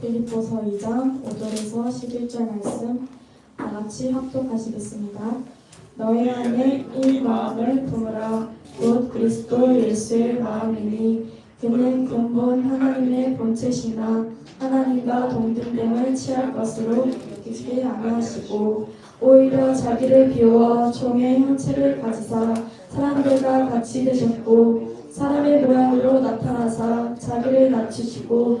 빌립보서 2장 5절에서 11절 말씀 다 같이 합독하시겠습니다. 너희 안에 이 마음을 품으라 곧 그리스도 예수의 마음이니 그는 근본 하나님의 본체시나 하나님과 동등됨을 취할 것으로 여기지 아니하시고 오히려 자기를 비워 종의 형체를 가지사 사람들과 같이 되셨고 사람의 모양으로 나타나사 자기를 낮추시고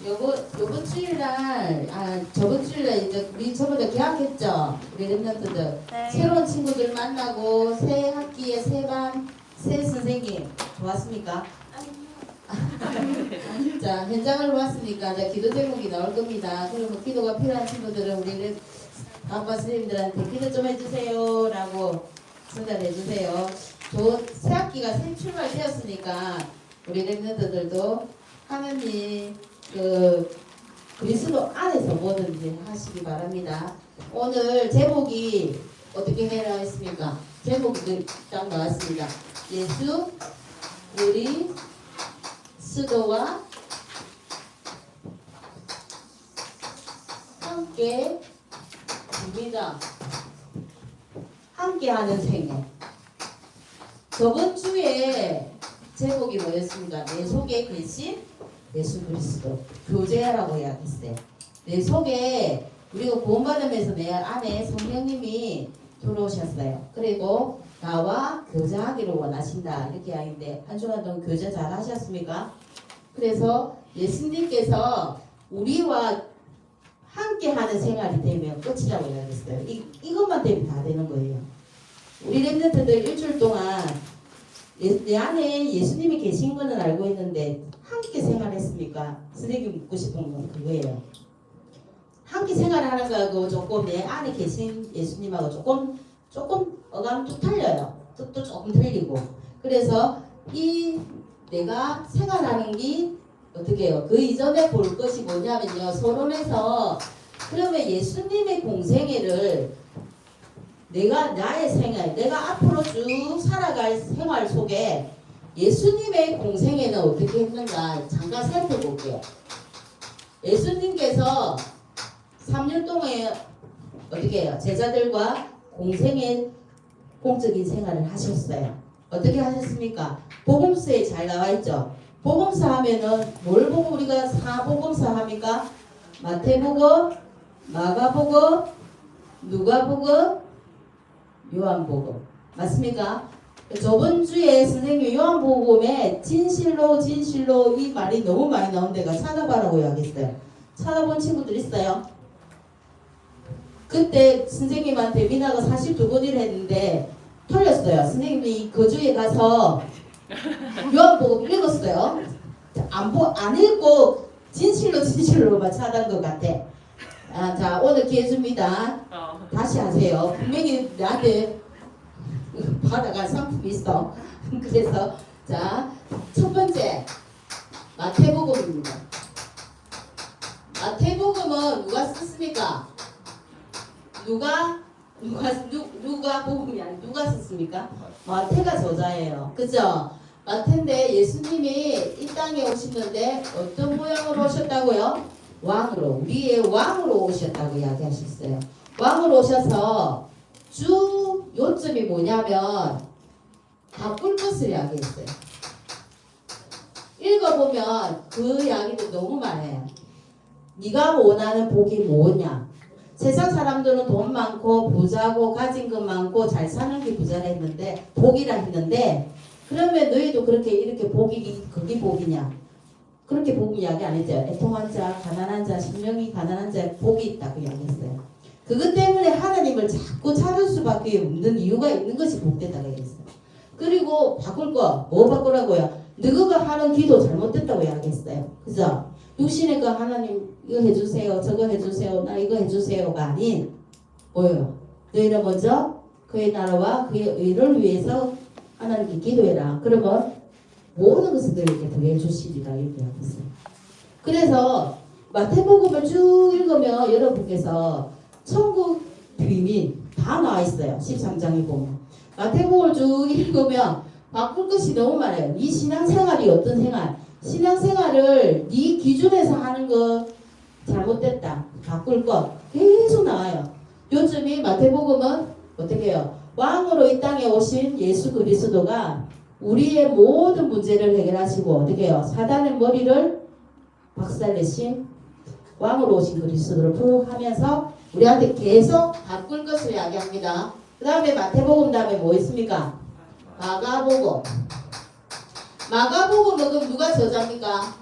요번 요번 주일날 아 저번 주일날 이제 우리 저번에 계약했죠 우리 랩런트들 새로운 친구들 만나고 새 학기에 새반 새 선생님 좋았습니까? 자 현장을 봤으니까 이제 기도 제목이 나올 겁니다. 그러면 기도가 필요한 친구들은 우리 아빠 선생님들한테 기도 좀 해주세요라고 전달해 주세요. 저새 학기가 새 출발되었으니까 우리 랩런트들도 하나님 그 그리스도 안에서 뭐든지 하시기 바랍니다. 오늘 제목이 어떻게 해라 했습니까? 제목이 딱 나왔습니다. 예수 우리 수도와 함께 입니다. 함께하는 생애. 저번 주에 제목이 뭐였습니까? 내 속에 계신 예수 그리스도 교제라고 이야기했어요. 내 속에 우리가 구원받으면서 내 안에 성령님이 들어오셨어요. 그리고 나와 교제하기를 원하신다 이렇게 이야기인데 한 주간 동안 교제 잘 하셨습니까? 그래서 예수님께서 우리와 함께하는 생활이 되면 끝이라고 이야기했어요. 이, 이것만 되면 다 되는 거예요. 우리 랩런트들 일주일 동안 예, 내 안에 예수님이 계신 거는 알고 있는데 함께 생활했습니까? 선생님 묻고 싶은 건 그거예요. 함께 생활하는 거하고 조금 내 안에 계신 예수님하고 조금 조금 어감 좀 틀려요. 뜻도 조금 틀리고. 그래서 이 내가 생활하는 게 어떻게 해요? 그 이전에 볼 것이 뭐냐면요. 서론에서 그러면 예수님의 공생애를 내가 나의 생활, 내가 앞으로 쭉 살아갈 생활 속에 예수님의 공생애는 어떻게 했는가 잠깐 살펴볼게요. 예수님께서 3년 동안 어떻게 해요? 제자들과 공생애 공적인 생활을 하셨어요. 어떻게 하셨습니까? 복음서에 잘 나와 있죠. 복음서 하면은 뭘 보고 우리가 사복음서 합니까? 마태복음, 마가복음, 누가복음, 요한복음 맞습니까? 저번 주에 선생님 요한복음에 진실로 진실로 이 말이 너무 많이 나온 데가 찾아봐라고 이야기했어요. 찾아본 친구들 있어요? 그때 선생님한테 미나가 42번이를 했는데 틀렸어요. 선생님이 그 주에 가서 요한복음 읽었어요. 안, 보, 안 읽고 진실로 진실로만 찾은 것 같아. 아, 자 오늘 기회 줍니다. 다시 하세요. 분명히 나한테 받아갈 상품이 있어. 그래서 자 첫 번째 마태복음입니다. 마태복음은 누가 썼습니까? 누가 누가 누, 누가 복음이 아니 누가 썼습니까? 마태가 저자예요. 그죠? 마태인데 예수님이 이 땅에 오시는데 어떤 모양으로 오셨다고요? 왕으로 우리의 왕으로 오셨다고 이야기하셨어요. 왕으로 오셔서 주 요점이 뭐냐면 바꿀 것을 이야기했어요. 읽어보면 그 이야기도 너무 많아요. 네가 원하는 복이 뭐냐? 세상 사람들은 돈 많고 부자고 가진 것 많고 잘 사는 게 부자라 했는데 복이라 했는데 그러면 너희도 그렇게 이렇게 복이 그게 복이냐? 그렇게 복 이야기 안 했죠. 애통한 자, 가난한 자, 심령이 가난한 자에 복이 있다고 이야기했어요. 그것 때문에 하나님을 자꾸 찾을 수밖에 없는 이유가 있는 것이 복되다고 얘기했어요. 그리고 바꿀 거, 뭐 바꾸라고요? 너가 하는 기도 잘못됐다고 이야기했어요. 그죠? 육신의 그 하나님 이거 해주세요. 저거 해주세요. 나 이거 해주세요가 아닌 뭐예요? 너희는 먼저 그의 나라와 그의 의를 위해서 하나님께 기도해라. 그러면 모든 것을 너희에게 더해 주시리라 이렇게 하겠어요. 그래서 마태복음을 쭉 읽으면 여러분께서 천국 비밀 다 나와 있어요. 13장에 보면 마태복음을 쭉 읽으면 바꿀 것이 너무 많아요. 이 신앙생활이 어떤 생활? 신앙생활을 네 기준에서 하는 거 잘못됐다. 바꿀 것 계속 나와요. 요즘이 마태복음은 어떻게 해요? 왕으로 이 땅에 오신 예수 그리스도가 우리의 모든 문제를 해결하시고 어떻게 해요? 사단의 머리를 박살내신 왕으로 오신 그리스도를 부르하면서 우리한테 계속 바꿀 것을 이야기합니다. 그 다음에 마태복음 다음에 뭐 있습니까? 마가복음. 마가복음은 그럼 누가 저자입니까?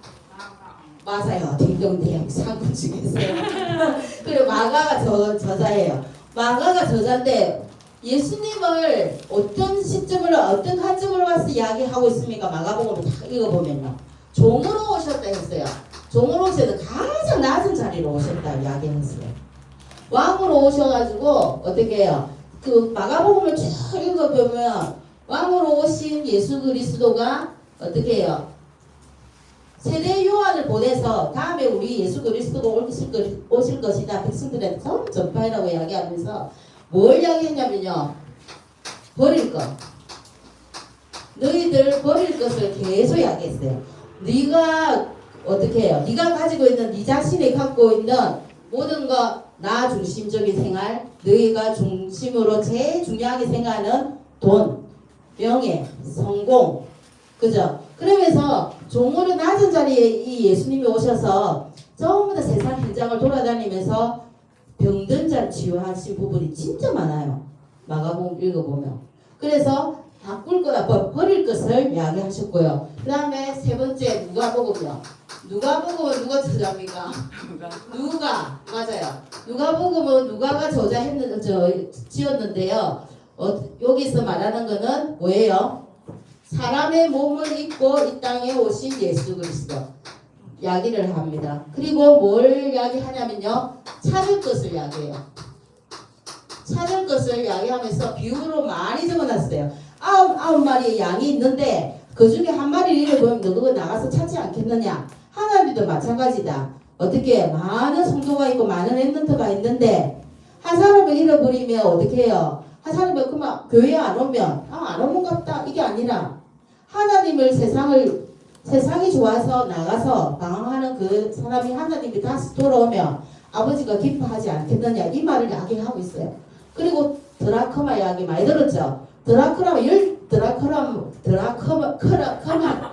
맞아요. 딩동댕 상군 중에서요. 그리고 마가가 저, 저자예요. 마가가 저자인데 예수님을 어떤 시점으로 어떤 관점으로 와서 이야기하고 있습니까? 마가복음을 다 읽어보면요. 종으로 오셨다 했어요. 종으로 오셔서 가장 낮은 자리로 오셨다 이야기했어요. 왕으로 오셔가지고 어떻게 해요? 그 마가복음을 쭉 읽어보면 왕으로 오신 예수 그리스도가 어떻게 해요? 세례 요한을 보내서 다음에 우리 예수 그리스도가 오실, 것이다 백성들한테 전파하라고 이야기하면서 뭘 이야기했냐면요. 버릴 것. 너희들 버릴 것을 계속 이야기했어요. 네가 어떻게 해요? 네가 가지고 있는 네 자신이 갖고 있는 모든 것 나 중심적인 생활 너희가 중심으로 제일 중요하게 생각하는 돈 명예 성공. 그죠? 그러면서 종으로 낮은 자리에 이 예수님이 오셔서 전부 다 세상 현장을 돌아다니면서 병든 자를 치유하신 부분이 진짜 많아요. 마가복음 읽어보면. 그래서 바꿀 거다 버- 버릴 것을 이야기하셨고요. 그 다음에 세 번째 누가 복음요. 누가 복음은 누가 저자입니까? 누가 맞아요. 누가 복음은 누가가 저자했는 저 지었는데요. 어, 여기서 말하는 거는 뭐예요? 사람의 몸을 입고 이 땅에 오신 예수 그리스도 이야기를 합니다. 그리고 뭘 이야기하냐면요. 찾을 것을 이야기해요. 찾을 것을 이야기하면서 비유로 많이 적어놨어요. 아홉, 아홉 마리의 양이 있는데 그 중에 한 마리를 너 그거 나가서 찾지 않겠느냐. 하나님도 마찬가지다. 어떻게 많은 성도가 있고 많은 랩런트가 있는데 한 사람을 잃어버리면 어떻게 해요? 한 사람이 그만 교회 안 오면 아안것 같다 이게 아니라 하나님을 세상을 세상이 좋아서 나가서 방황하는 그 사람이 하나님이 다시 돌아오면 아버지가 기뻐하지 않겠느냐 이 말을 이야기하고 있어요. 그리고 드라크마 이야기 많이 들었죠. 드라크라 열 드라크마 크라 크마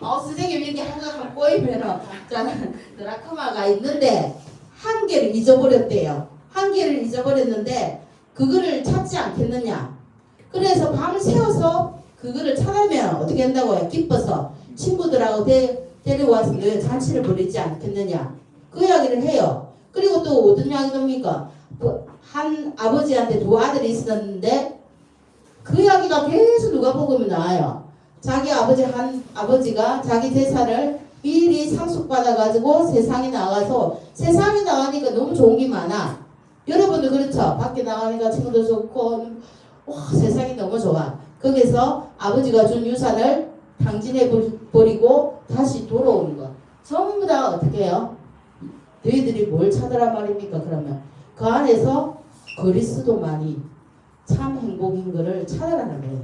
어 선생님 이렇게 한가 꼬이면은 저는 드라크마가 있는데 한 개를 잊어버렸대요. 한 개를 잊어버렸는데 그거를 찾지 않겠느냐. 그래서 밤을 새워서 그거를 찾으면 어떻게 한다고요? 기뻐서 친구들하고 데, 데려와서 너 잔치를 벌이지 않겠느냐. 그 이야기를 해요. 그리고 또 어떤 이야기입니까? 그한 아버지한테 두 아들이 있었는데 그 이야기가 계속 누가 보면 나와요. 자기 아버지 한 아버지가 자기 재산을 미리 상속받아가지고 세상에 나가서 세상에 나가니까 너무 좋은 게 많아. 여러분들 그렇죠? 밖에 나가니까 친구들 좋고 와 세상이 너무 좋아. 거기서 아버지가 준 유산을 탕진해 버- 버리고 다시 돌아오는 거. 전부 다 어떻게 해요? 너희들이 뭘 찾으란 말입니까? 그러면 그 안에서 그리스도만이 참 행복인 것을 찾아라는 거예요.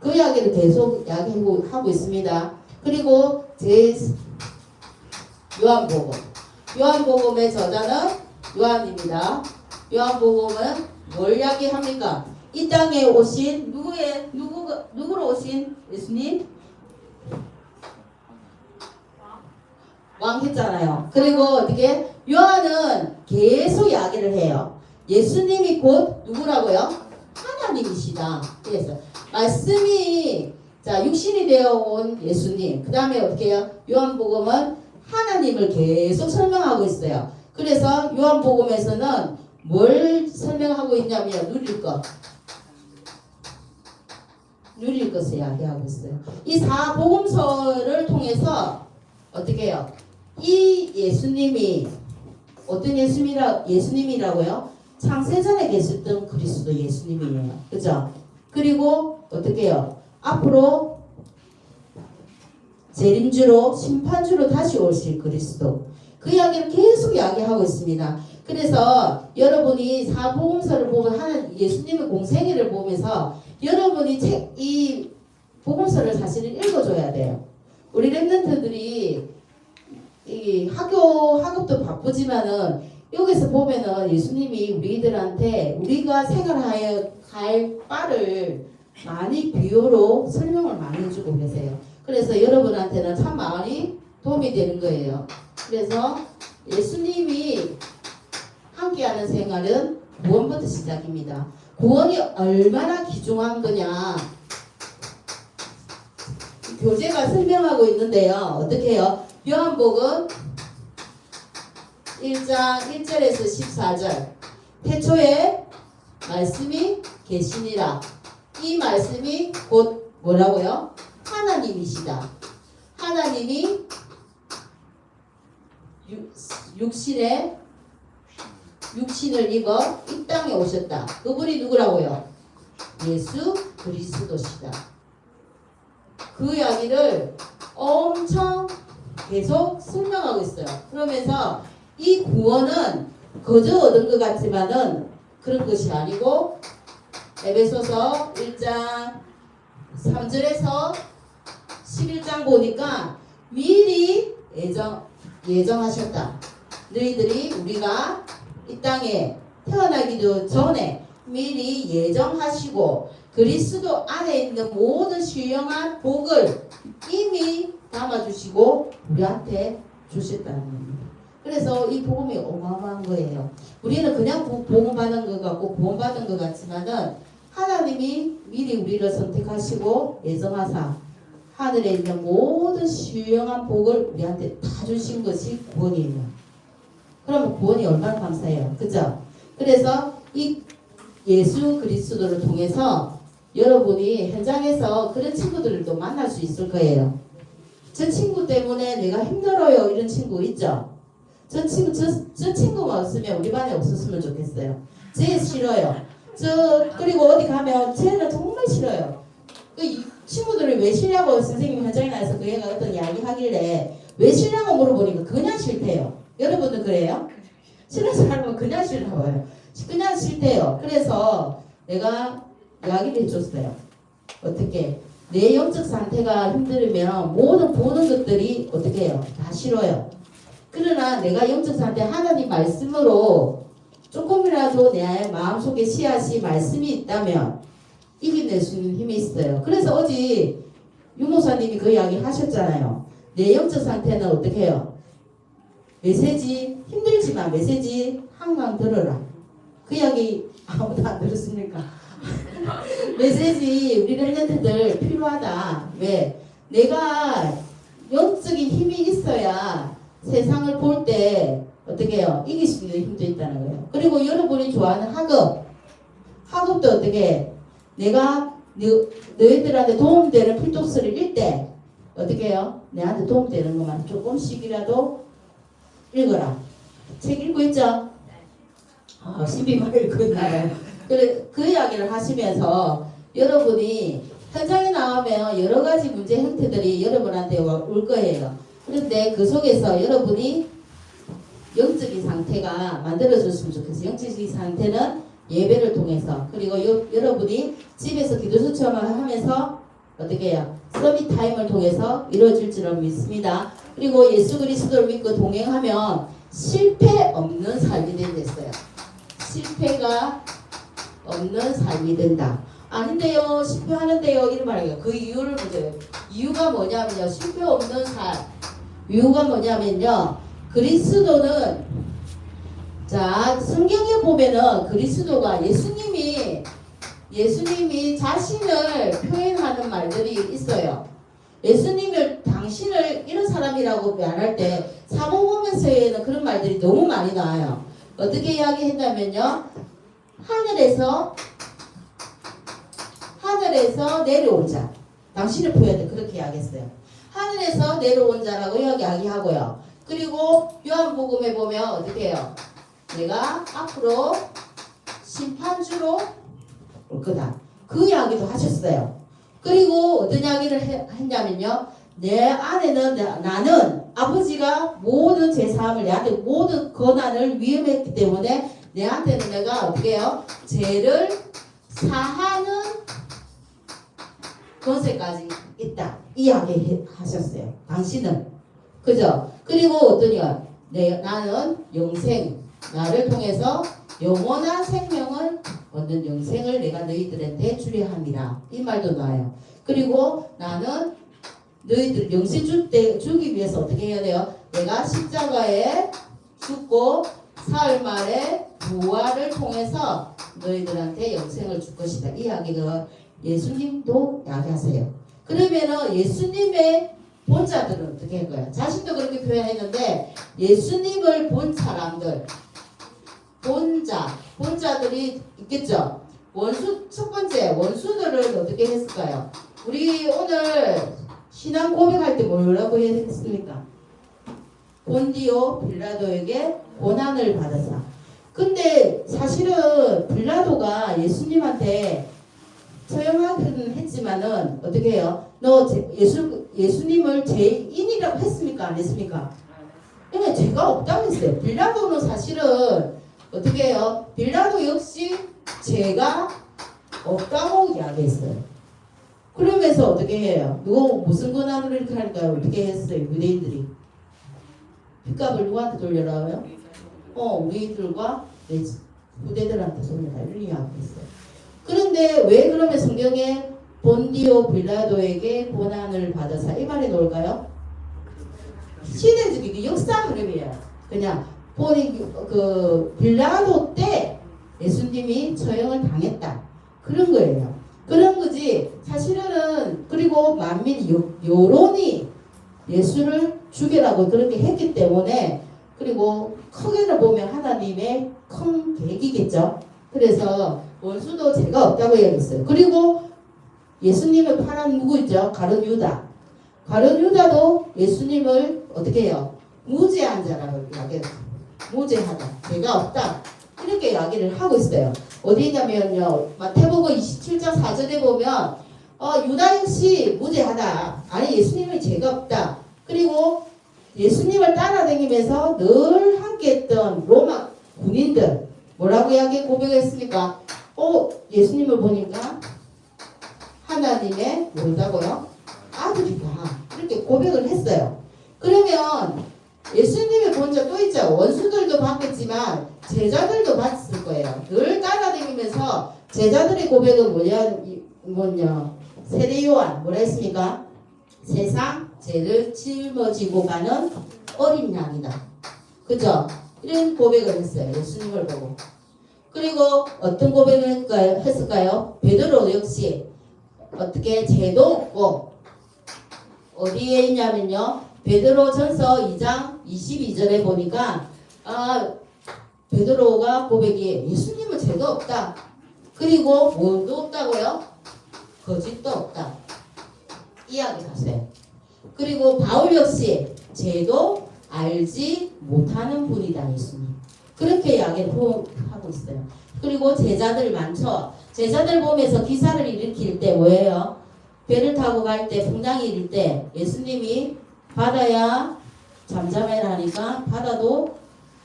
그 이야기를 계속 이야기하고 하고 있습니다. 그리고 제 요한복음. 요한복음의 저자는 요한입니다. 요한복음은 뭘 이야기합니까? 이 땅에 오신 누구의 누구 누구로 오신 예수님? 왕 했잖아요. 그리고 어떻게 요한은 계속 이야기를 해요. 예수님이 곧 누구라고요? 하나님이시다. 그래서 말씀이 자 육신이 되어 온 예수님. 그 다음에 어떻게 해요? 요한복음은 하나님을 계속 설명하고 있어요. 그래서 요한복음에서는 뭘 설명하고 있냐면 누릴 것. 누릴 것을 이야기하고 있어요. 이 사복음서를 통해서 어떻게 해요? 이 예수님이 어떤 예수님이라 예수님이라고요? 창세전에 계셨던 그리스도 예수님이에요. 그죠? 그리고 어떻게 해요? 앞으로 재림주로 심판주로 다시 오실 그리스도 그 이야기를 계속 이야기하고 있습니다. 그래서 여러분이 사복음서를 보면 하는 예수님의 공생애를 보면서 여러분이 책 이 복음서를 사실은 읽어줘야 돼요. 우리 랩런트들이 이 학교 학업도 바쁘지만은 여기서 보면은 예수님이 우리들한테 우리가 생활하여 갈 바를 많이 비유로 설명을 많이 해주고 계세요. 그래서 여러분한테는 참 많이 도움이 되는 거예요. 그래서 예수님이 함께하는 생활은 구원부터 시작입니다. 구원이 얼마나 귀중한 거냐. 교재가 설명하고 있는데요. 어떻게 해요? 요한복음 1장 1절에서 14절. 태초에 말씀이 계시니라. 이 말씀이 곧 뭐라고요? 하나님이시다. 하나님이 육- 육신에 육신을 입어 이 땅에 오셨다. 그분이 누구라고요? 예수 그리스도시다. 그 이야기를 엄청 계속 설명하고 있어요. 그러면서 이 구원은 거저 얻은 것 같지만은 그런 것이 아니고 에베소서 1장 3절에서 11장 보니까 미리 예정 예정하셨다. 너희들이 우리가 이 땅에 태어나기도 전에 미리 예정하시고 그리스도 안에 있는 모든 신령한 복을 이미 담아주시고 우리한테 주셨다는 겁니다. 그래서 이 복음이 어마어마한 거예요. 우리는 그냥 구- 복음받은 것 같고 구원받은 것 같지만은 하나님이 미리 우리를 선택하시고 예정하사 하늘에 있는 모든 신령한 복을 우리한테 다 주신 것이 구원이에요. 그러면 구원이 얼마나 감사해요. 그죠? 그래서 이 예수 그리스도를 통해서 여러분이 현장에서 그런 친구들도 만날 수 있을 거예요. 저 친구 때문에 내가 힘들어요. 이런 친구 있죠? 저 친구, 저, 저 친구가 없으면 우리 반에 없었으면 좋겠어요. 쟤 싫어요. 저, 그리고 어디 가면 쟤는 정말 싫어요. 그이 친구들이 왜 싫냐고 선생님 현장에 나와서 그 애가 어떤 이야기 하길래 왜 싫냐고 물어보니까 그냥 싫대요. 여러분도 그래요? 싫은 사람은 그냥 싫나 봐요. 그냥 싫대요. 그래서 내가 이야기를 해줬어요. 어떻게? 내 영적 상태가 힘들면 모든 보는 것들이 어떻게 해요? 다 싫어요. 그러나 내가 영적 상태 하나님 말씀으로 조금이라도 내 마음속에 씨앗이 말씀이 있다면 이겨낼 수 있는 힘이 있어요. 그래서 어제 유모사님이 그 이야기 하셨잖아요. 내 영적 상태는 어떻게 해요? 메시지 힘들지만 메시지 항상 들어라. 그 이야기 아무도 안 들었습니까? 메시지 우리 랩런트들 필요하다. 왜? 내가 영적인 힘이 있어야 세상을 볼 때 어떻게 해요? 이길 수 있는 힘도 있다는 거예요. 그리고 여러분이 좋아하는 학업. 학업도 어떻게 해? 내가 너, 너희들한테 도움되는 필독스를 읽 때 어떻게 해요? 내한테 도움되는 것만 조금씩이라도 읽어라. 책 읽고 있죠? 아, 12만 읽고 있나요? 그래, 그 이야기를 하시면서 여러분이 현장에 나오면 여러 가지 문제 형태들이 여러분한테 와- 올 거예요. 그런데 그 속에서 여러분이 영적인 상태가 만들어졌으면 좋겠어요. 영적인 상태는 예배를 통해서 그리고 여, 여러분이 집에서 기도 수첩을 하면서 어떻게 해요? 서밋 타임을 통해서 이루어질 줄을 믿습니다. 그리고 예수 그리스도를 믿고 동행하면 실패 없는 삶이 된댔어요. 실패가 없는 삶이 된다. 아닌데요, 실패하는데요, 이런 말이에요. 그 이유를 보세요. 이유가 뭐냐면요, 실패 없는 삶. 이유가 뭐냐면요, 그리스도는 자 성경에 보면은 그리스도가 예수님이 예수님이 자신을 표현하는 말들이 있어요. 예수님을 당신을 이런 사람이라고 말할 때 사복음에서에는 그런 말들이 너무 많이 나와요. 어떻게 이야기했냐면요. 하늘에서 하늘에 하늘에서 내려온 자. 당신을 보여야 돼. 그렇게 이야기했어요. 하늘에서 내려온 자라고 이야기하고요. 그리고 요한복음에 보면 어떻게 해요? 내가 앞으로 심판주로 올 거다. 그 이야기도 하셨어요. 그리고 어떤 이야기를 해- 했냐면요. 내 안에는 나- 나는 아버지가 모든 제 삶을 내한테 모든 권한을 위임했기 때문에 내한테는 내가 어떻게 해요? 죄를 사하는 권세까지 있다. 이야기 하셨어요. 당신은 그죠? 그리고 어떠냐? 내 나는 영생 나를 통해서 영원한 생명을 얻는 영생을 내가 너희들한테 주려 합니다. 이 말도 나와요. 그리고 나는 너희들 영생 줄때 주기 위해서 어떻게 해야 돼요? 내가 십자가에 죽고 사흘 만에 부활을 통해서 너희들한테 영생을 줄 것이다. 이 이야기가 예수님도 이야기하세요. 그러면은 예수님의 본 자들은 어떻게 할 거야? 자신도 그렇게 표현했는데 예수님을 본 사람들 본 자 본 자들이 있겠죠. 원수 첫 번째 원수들을 어떻게 했을까요? 우리 오늘 신앙 고백할 때 뭐라고 했습니까? 본디오 빌라도에게 고난을 받아서. 근데 사실은 빌라도가 예수님한테 처형하기는 했지만은 어떻게 해요? 너 제- 예수 예수님을 죄인이라고 했습니까? 안 했습니까? 그러니까 죄가 없다고 했어요. 빌라도는 사실은 어떻게 해요? 빌라도 역시 죄가 없다고 이야기했어요. 그러면서 어떻게 해요? 누구 무슨 권한으로 이렇게 할까요? 어떻게 했어요? 유대인들이 빚값을 누구한테 돌려라고요? 어, 우리들과 내 후대들한테 돌려라 이런 이야기했어요. 그런데 왜 그러면 성경에 본디오 빌라도에게 고난을 받아서 이 말이 나올까요? 시대적인 역사 흐름이에요. 그냥 본이 그 빌라도 때 예수님이 처형을 당했다 그런 거예요. 그런 거지 사실은 그리고 만민 요, 여론이 예수를 죽이라고 그렇게 했기 때문에 그리고 크게는 보면 하나님의 큰 계획이겠죠. 그래서 원수도 죄가 없다고 얘기했어요. 그리고 예수님을 팔은 누구 있죠? 가룟 유다. 가룟 유다도 예수님을 어떻게 해요? 무죄한 자라고 이야기해요. 무죄하다. 죄가 없다. 이렇게 이야기를 하고 있어요. 어디 있냐면요. 마태복음 27장 4절에 보면 어, 유다 역시 무죄하다. 아니 예수님은 죄가 없다. 그리고 예수님을 따라다니면서 늘 함께했던 로마 군인들 뭐라고 이야기 고백했습니까? 어 예수님을 보니까 하나님의 뭐라고요? 아들이다. 이렇게 고백을 했어요. 그러면 예수님의 본자 또 있죠. 원수들도 받겠지만 제자들도 받을 거예요. 늘 따라다니면서 제자들의 고백은 뭐냐, 이- 뭐냐. 세례 요한 뭐라 했습니까? 세상 죄를 짊어지고 가는 어린 양이다. 그죠? 이런 고백을 했어요. 예수님을 보고. 그리고 어떤 고백을 했을까요? 베드로 역시 어떻게 죄도 없고 어디에 있냐면요. 베드로 전서 2장 22절에 보니까 아 베드로가 고백이 예수님은 죄가 없다. 그리고 뭐도 없다고요? 거짓도 없다. 이야기 하세요. 그리고 바울 역시 죄도 알지 못하는 분이다 예수님. 그렇게 이야기를 호- 하고 있어요. 그리고 제자들 많죠. 제자들 보면서 기사를 일으킬 때 뭐예요? 배를 타고 갈 때 풍랑이 일 때 예수님이 바다야 잠잠해라 하니까 바다도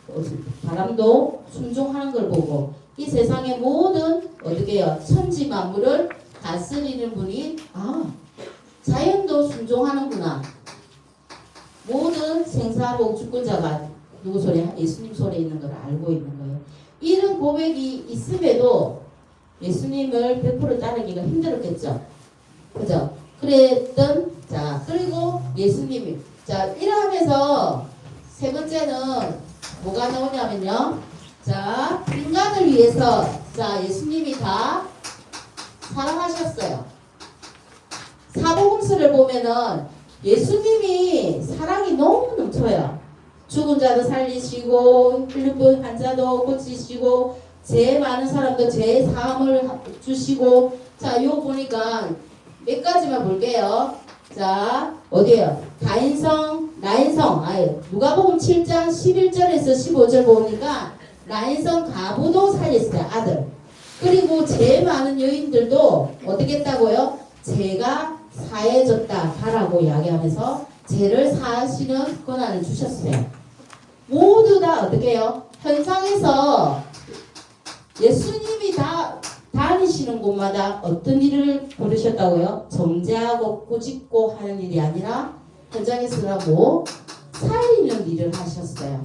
어, 바람도 순종하는 걸 보고 이 세상의 모든 어떻게 해요? 천지 만물을 다스리는 분이 아 자연도 순종하는구나. 모든 생사복 주권자가 누구 소리? 예수님 소리에 있는 걸 알고 있는 거예요. 이런 고백이 있음에도 예수님을 100% 따르기가 힘들었겠죠. 그죠? 그랬던 자 그리고 예수님이 자 이러면서 세 번째는 뭐가 나오냐면요. 자 인간을 위해서 자 예수님이 다 사랑하셨어요. 사복음서를 보면은 예수님이 사랑이 너무 넘쳐요. 죽은 자도 살리시고 필리핀 환자도 고치시고 죄 많은 사람도 죄 사함을 주시고 자, 요 보니까 몇 가지만 볼게요. 자, 어디에요? 다인성, 라인성. 아예 누가복음 7장 11절에서 15절 보니까 라인성 가부도 살렸어요. 아들. 그리고 제일 많은 여인들도 어떻게 했다고요? 죄가 사해졌다 하라고 이야기하면서 죄를 사하시는 권한을 주셨어요. 모두 다 어떻게 해요? 현상에서 예수님이 다 다니시는 곳마다 어떤 일을 부르셨다고요? 정죄하고 꾸짖고 하는 일이 아니라 현장에서는 뭐 살리는 일을 하셨어요.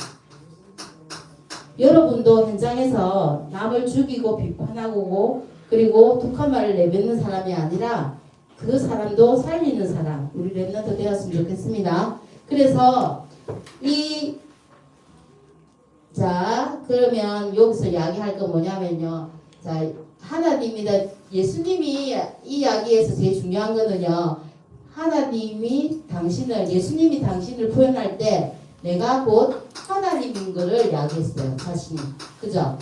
여러분도 현장에서 남을 죽이고 비판하고 그리고 독한 말을 내뱉는 사람이 아니라 그 사람도 살리는 사람 우리 랩런트 되었으면 좋겠습니다. 그래서 이 자, 그러면 여기서 이야기할 건 뭐냐면요. 자, 하나님이다. 예수님이 이 이야기에서 제일 중요한 거는요. 하나님이 당신을, 예수님이 당신을 표현할 때 내가 곧 하나님인 거를 이야기했어요. 자신이. 그죠?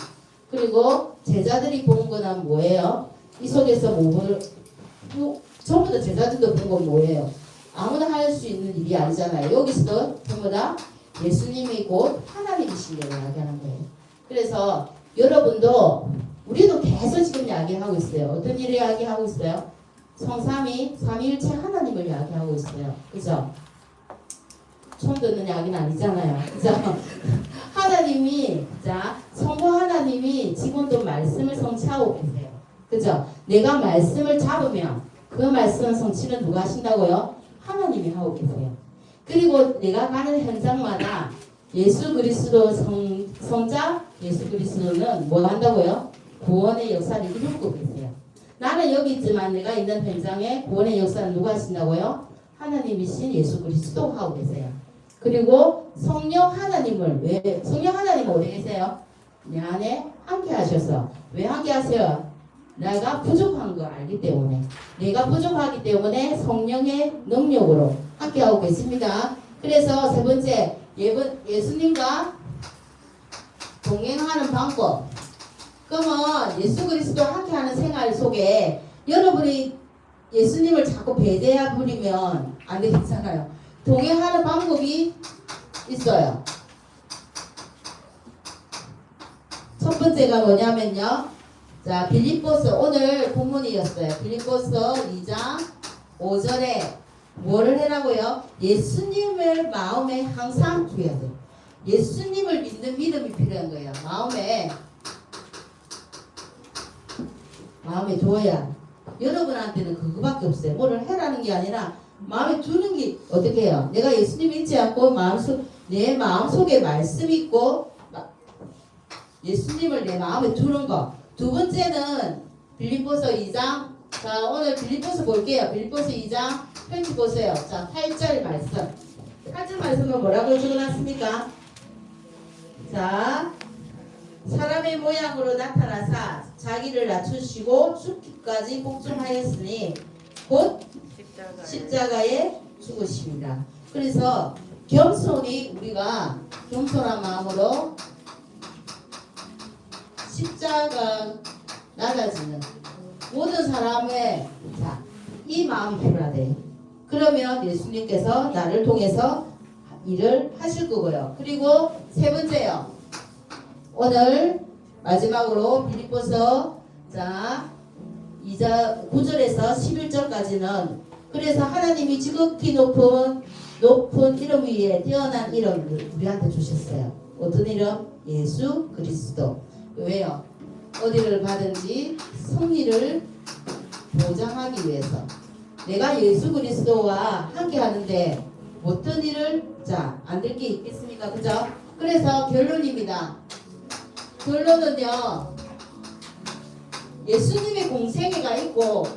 그리고 제자들이 본 거는 뭐예요? 이 속에서 뭐를, 뭐, 전부 다 제자들도 본 건 뭐예요? 아무나 할 수 있는 일이 아니잖아요. 여기서도 전부 다 예수님이 곧 하나님이신 걸 이야기하는 거예요. 그래서 여러분도 우리도 계속 지금 이야기하고 있어요. 어떤 일을 이야기하고 있어요? 성삼위 삼위일체 하나님을 이야기하고 있어요. 그죠? 처음 듣는 이야기는 아니잖아요. 그죠? 하나님이 자 성부 하나님이 지금도 말씀을 성취하고 계세요. 그죠? 내가 말씀을 잡으면 그 말씀을 성취는 누가 하신다고요? 하나님이 하고 계세요. 그리고 내가 가는 현장마다 예수 그리스도 성, 성자 예수 그리스도는 뭐 한다고요? 구원의 역사를 이루고 계세요. 나는 여기 있지만 내가 있는 현장에 구원의 역사를 누가 하신다고요? 하나님이신 예수 그리스도 하고 계세요. 그리고 성령 하나님을 왜 성령 하나님 어디 계세요? 내 안에 함께 하셔서 왜 함께 하세요? 내가 부족한 거 알기 때문에 내가 부족하기 때문에 성령의 능력으로 함께하고 계십니다. 그래서 세 번째 예분, 예수님과 동행하는 방법. 그러면 예수 그리스도 함께하는 생활 속에 여러분이 예수님을 자꾸 배제해 버리면 안 되잖아요. 동행하는 방법이 있어요. 첫 번째가 뭐냐면요. 자, 빌립보서 오늘 본문이었어요. 빌립보서 2장 5절에 뭐를 해라고요? 예수님을 마음에 항상 두어야 돼요. 예수님을 믿는 믿음이 필요한 거예요. 마음에 마음에 두어야 여러분한테는 그거밖에 없어요. 뭐를 해라는 게 아니라 마음에 두는 게 어떻게 해요? 내가 예수님 믿지 않고 마음속 내 마음속에 말씀 있고 마- 예수님을 내 마음에 두는 거. 두 번째는 빌립보서 2장 자 오늘 빌립보서 볼게요. 빌립보서 2장 편지 보세요. 자 8절 말씀 8절 말씀은 뭐라고 적어놨습니까? 자 사람의 모양으로 나타나사 자기를 낮추시고 죽기까지 복종하였으니 곧 십자가에 죽으십니다. 그래서 겸손히 우리가 겸손한 마음으로 십자가 낮아지는 모든 사람의 자, 이 마음이 필요하대. 그러면 예수님께서 나를 통해서 일을 하실 거고요. 그리고 세 번째요. 오늘 마지막으로 빌립보서 자 2절 9절에서 11절까지는 그래서 하나님이 지극히 높은 높은 이름 위에 뛰어난 이름을 우리한테 주셨어요. 어떤 이름? 예수 그리스도. 왜요? 어디를 가든지 승리를 보장하기 위해서 내가 예수 그리스도와 함께 하는데 어떤 일을 자 안 될 게 있겠습니까? 그죠? 그래서 결론입니다. 결론은요. 예수님의 공생애가 있고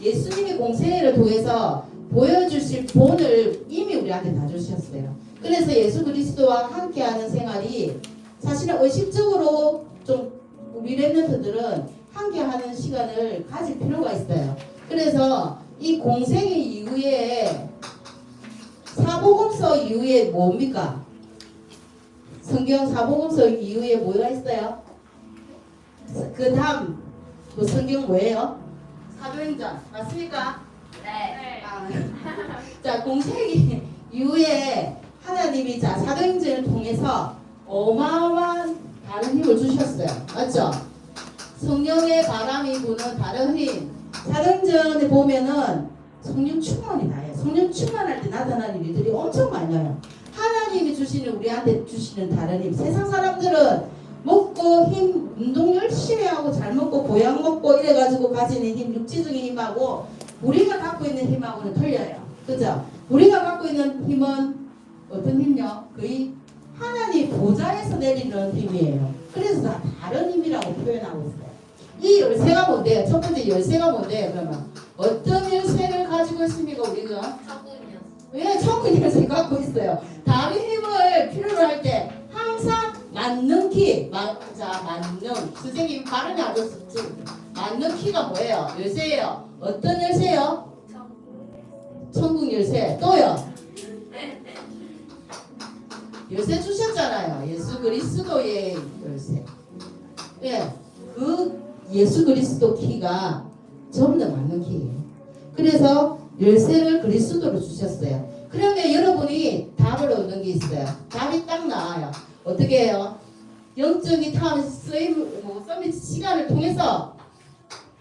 예수님의 공생애를 통해서 보여주실 본을 이미 우리한테 다 주셨어요. 그래서 예수 그리스도와 함께하는 생활이 사실은 의식적으로 좀 우리 랩런트들은 함께하는 시간을 가질 필요가 있어요. 그래서 이 공생애 이후에 사복음서 이후에 뭡니까? 성경 사복음서 이후에 뭐가 있어요? 그 다음 그 성경 뭐예요? 사도행전 맞습니까? 네. 아, 자 공세기 이후에 하나님이 자 사도행전을 통해서 어마어마한 다른 힘을 주셨어요. 맞죠? 성령의 바람이 부는 다른 힘. 사도행전에 보면은 성령 충만이 나요. 성령 충만할 때 나타나는 일들이 엄청 많아요. 하나님이 주시는 우리한테 주시는 다른 힘. 세상 사람들은 먹고 힘 운동 열심히 하고 잘 먹고 보약 먹고 이래 가지고 가지는 힘 육체적인 힘하고 우리가 갖고 있는 힘하고는 틀려요. 그죠? 우리가 갖고 있는 힘은 어떤 힘요? 거의 하나님 보좌에서 내리는 힘이에요. 그래서 다 다른 힘이라고 표현하고 있어요. 이 열쇠가 뭔데요? 첫 번째 열쇠가 뭔데요? 그러면 어떤 열쇠를 가지고 있습니까? 우리가 천국이요. 왜 천국 열쇠 갖고 있어요? 다른 힘을 필요로 할 때 항상 맞는 키, 맞 자 맞는 선생님 발음이 아주 좋지. 맞는 키가 뭐예요? 열쇠예요. 어떤 열쇠요? 천국 열쇠. 또요. 열쇠 주셨잖아요. 예수 그리스도의 열쇠. 예, 그 예수 그리스도 키가 전부 다 맞는 키예요. 그래서 열쇠를 그리스도로 주셨어요. 그러면 여러분이 답을 얻는 게 있어요. 답이 딱 나와요. 어떻게 해요? 영적인 쓰임, 뭐, 서밋 시간을 통해서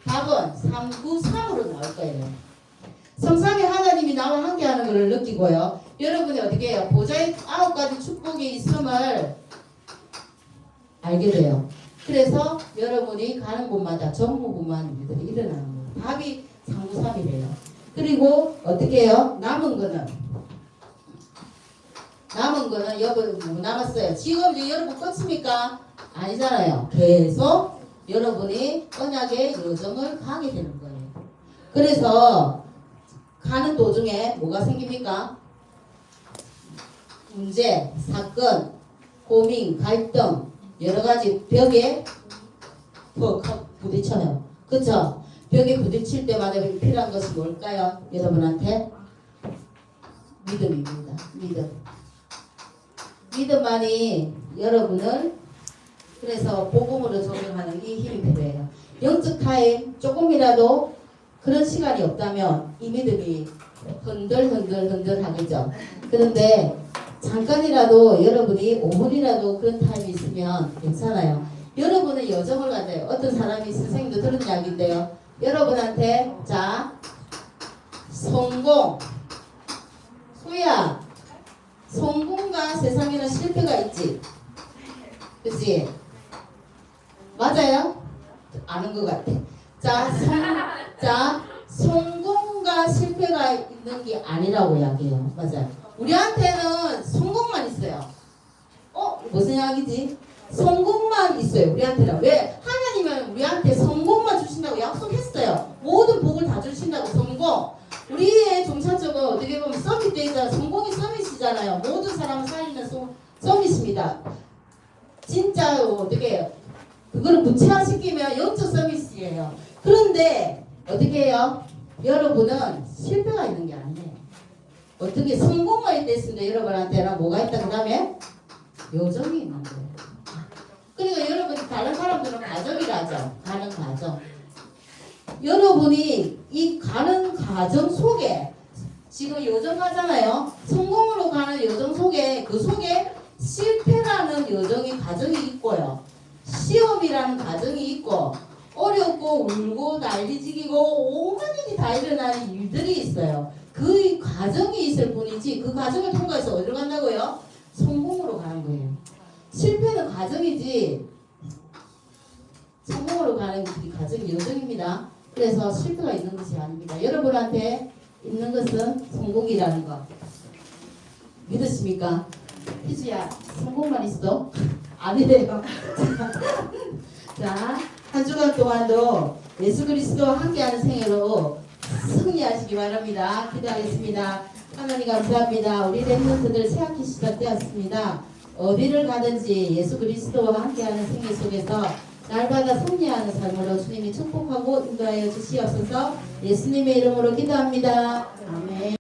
답은 393으로 나올 거예요. 성삼위 하나님이 나와 함께하는 것을 느끼고요. 여러분이 어떻게? 보좌의 아홉 가지 축복이 있음을 알게 돼요. 그래서 여러분이 가는 곳마다 전무후무한 일들이 일어나는 거예요. 답이 393이래요. 그리고 어떻게 해요? 남은 거는 남은 거는 여러분 뭐 남았어요. 지금 여러분 끝입니까? 아니잖아요. 계속 여러분이 언약의 여정을 가게 되는 거예요. 그래서 가는 도중에 뭐가 생깁니까? 문제, 사건, 고민, 갈등, 여러 가지 벽에 퍽 하고 부딪혀요. 그쵸? 벽에 부딪힐 때마다 필요한 것이 뭘까요? 여러분한테? 믿음입니다. 믿음. 믿음만이 여러분을 그래서 복음으로 적용하는 이 힘이 필요해요. 영적 타임 조금이라도 그런 시간이 없다면 이 믿음이 흔들 흔들 흔들 하겠죠. 그런데 잠깐이라도 여러분이 5분이라도 그런 타임이 있으면 괜찮아요. 여러분은 여정을 가져요. 어떤 사람이 선생님도 들은 이야기인데요. 여러분한테 자 성공 소야 성공과 세상에는 실패가 있지. 그치? 맞아요? 아는 것 같아. 자, 성, 자, 성공과 실패가 있는 게 아니라고 이야기해요. 맞아요. 우리한테는 성공만 있어요. 어? 무슨 이야기지? 성공만 있어요. 우리한테는. 왜? 하나님은 우리한테 성공만 주신다고 약속했어요. 모든 복을 다 주신다고 성공. 우리의 종착점은 어떻게 보면 서밋 데이잖아. 성공이 서밋이잖아요. 모든 사람을 살리는 소- 서밋입니다. 진짜 어떻게 해요? 그거를 구체화시키면 영적 서밋이에요. 그런데 어떻게 해요? 여러분은 실패가 있는 게 아니에요. 어떻게 성공만 됐는데 여러분한테는 뭐가 있다 그 다음에 요정이 있는 거예요. 그러니까 여러분이 다른 사람들은 과정이라죠. 가는 과정. 여러분이 이 가는 과정 속에 지금 요정 가잖아요. 성공으로 가는 요정 속에 그 속에 실패라는 여정이 과정이 있고요. 시험이라는 과정이 있고 어렵고 울고 난리지기고 온갖 일이 다 일어나는 일들이 있어요. 그 과정이 있을 뿐이지 그 과정을 통과해서 어디로 간다고요? 성공으로 가는 거예요. 실패는 과정이지 성공으로 가는 이 과정이 여정입니다. 그래서 실패가 있는 것이 아닙니다. 여러분한테 있는 것은 성공이라는 거 믿으십니까? 희주야 성공만 있어? 아니래요. 자, 한 주간 동안도 예수 그리스도와 함께하는 생애로 승리하시기 바랍니다. 기도하겠습니다. 하나님 감사합니다. 우리 랩런트들 새학기 시작 되었습니다. 어디를 가든지 예수 그리스도와 함께하는 생애 속에서 날마다 승리하는 삶으로 주님이 축복하고 인도하여 주시옵소서 예수님의 이름으로 기도합니다. 아멘.